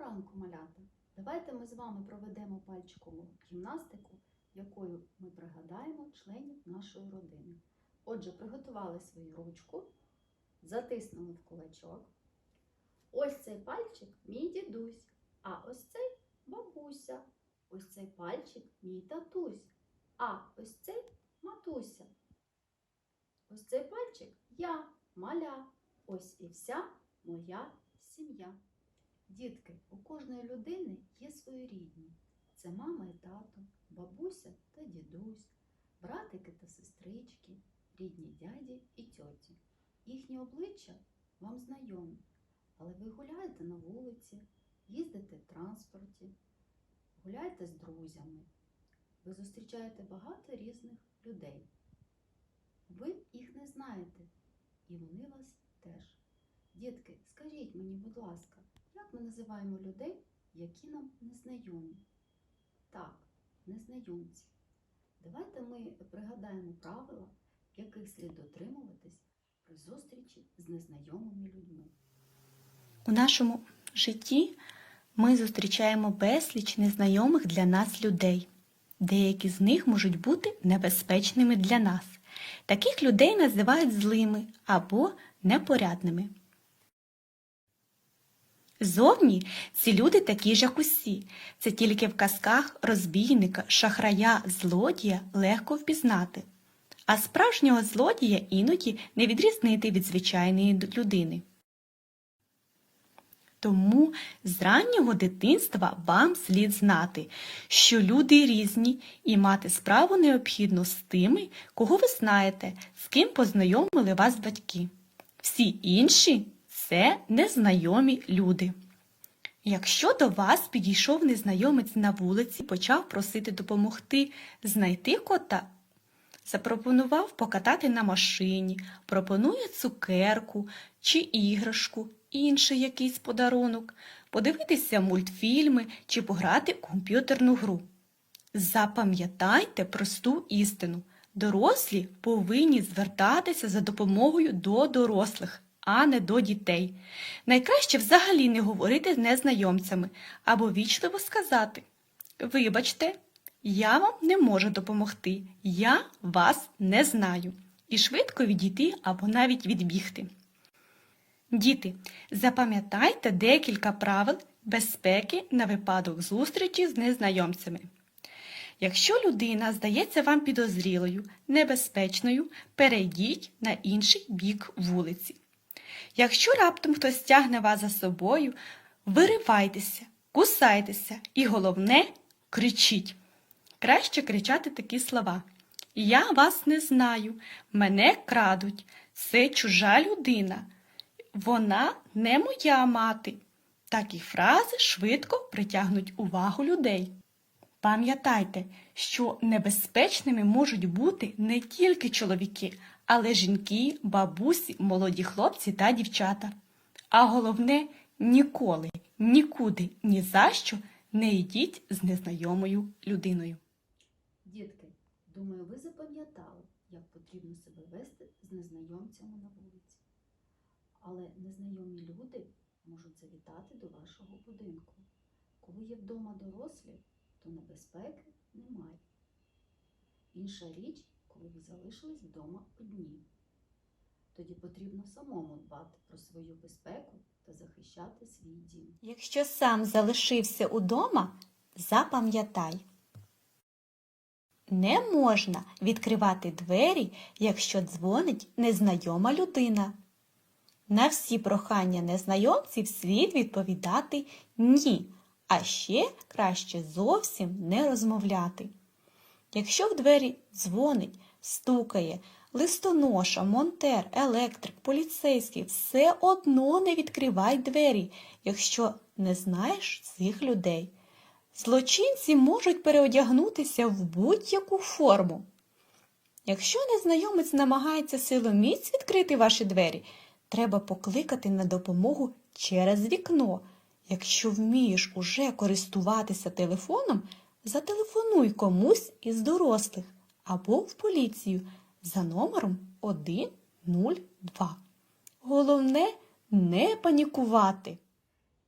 ранку, малята! Давайте ми з вами проведемо пальчикову гімнастику, якою ми пригадаємо членів нашої родини. Отже, приготували свою ручку, затиснули в кулачок. Ось цей пальчик мій дідусь, а ось цей бабуся. Ось цей пальчик мій татусь, а ось цей матуся. Ось цей пальчик я, маля. Ось і вся моя сім'я. Дітки, у кожної людини є свої рідні. Це мама і тато, бабуся та дідусь, братики та сестрички, рідні дяді і тьоті. Їхні обличчя вам знайомі, але ви гуляєте на вулиці, їздите в транспорті, гуляєте з друзями. Ви зустрічаєте багато різних людей. Ви їх не знаєте, і вони вас теж. Дітки, скажіть мені, будь ласка, ми називаємо людей, які нам незнайомі? Так, незнайомці. Давайте ми пригадаємо правила, яких слід дотримуватись при зустрічі з незнайомими людьми. У нашому житті ми зустрічаємо безліч незнайомих для нас людей. Деякі з них можуть бути небезпечними для нас. Таких людей називають злими або непорядними. Зовні ці люди такі ж, як усі. Це тільки в казках розбійника, шахрая, злодія легко впізнати. А справжнього злодія іноді не відрізнити від звичайної людини. Тому з раннього дитинства вам слід знати, що люди різні і мати справу необхідно з тими, кого ви знаєте, з ким познайомили вас батьки. Всі інші це незнайомі люди. Якщо до вас підійшов незнайомець на вулиці, почав просити допомогти знайти кота, запропонував покатати на машині, пропонує цукерку чи іграшку, інший якийсь подарунок, подивитися мультфільми чи пограти в комп'ютерну гру. Запам'ятайте просту істину. Дорослі повинні звертатися за допомогою до дорослих, а не до дітей. Найкраще взагалі не говорити з незнайомцями або вічливо сказати Вибачте, я вам не можу допомогти, я вас не знаю. І швидко відійти або навіть відбігти. Діти, запам'ятайте декілька правил безпеки на випадок зустрічі з незнайомцями. Якщо людина здається вам підозрілою, небезпечною, перейдіть на інший бік вулиці. Якщо раптом хтось тягне вас за собою, виривайтеся, кусайтеся і головне кричіть. Краще кричати такі слова. Я вас не знаю, мене крадуть, це чужа людина. Вона не моя мати. Такі фрази швидко притягнуть увагу людей. Пам'ятайте, що небезпечними можуть бути не тільки чоловіки, але жінки, бабусі, молоді хлопці та дівчата. А головне, ніколи, нікуди, ні за що не йдіть з незнайомою людиною. Дітки, думаю, ви запам'ятали, як потрібно себе вести з незнайомцями на вулиці. Але незнайомі люди можуть завітати до вашого будинку. Коли є вдома дорослі, то небезпеки немає. Інша річ, коли ви залишились вдома одні. Тоді потрібно самому дбати про свою безпеку та захищати свій дім. Якщо сам залишився удома, запам'ятай. Не можна відкривати двері, якщо дзвонить незнайома людина. На всі прохання незнайомців слід відповідати ні, а ще краще зовсім не розмовляти. Якщо в двері дзвонить, стукає, листоноша, монтер, електрик, поліцейський, все одно не відкривай двері, якщо не знаєш цих людей. Злочинці можуть переодягнутися в будь-яку форму. Якщо незнайомець намагається силоміць відкрити ваші двері, треба покликати на допомогу через вікно. Якщо вмієш уже користуватися телефоном, зателефонуй комусь із дорослих або в поліцію за номером 102. Головне не панікувати.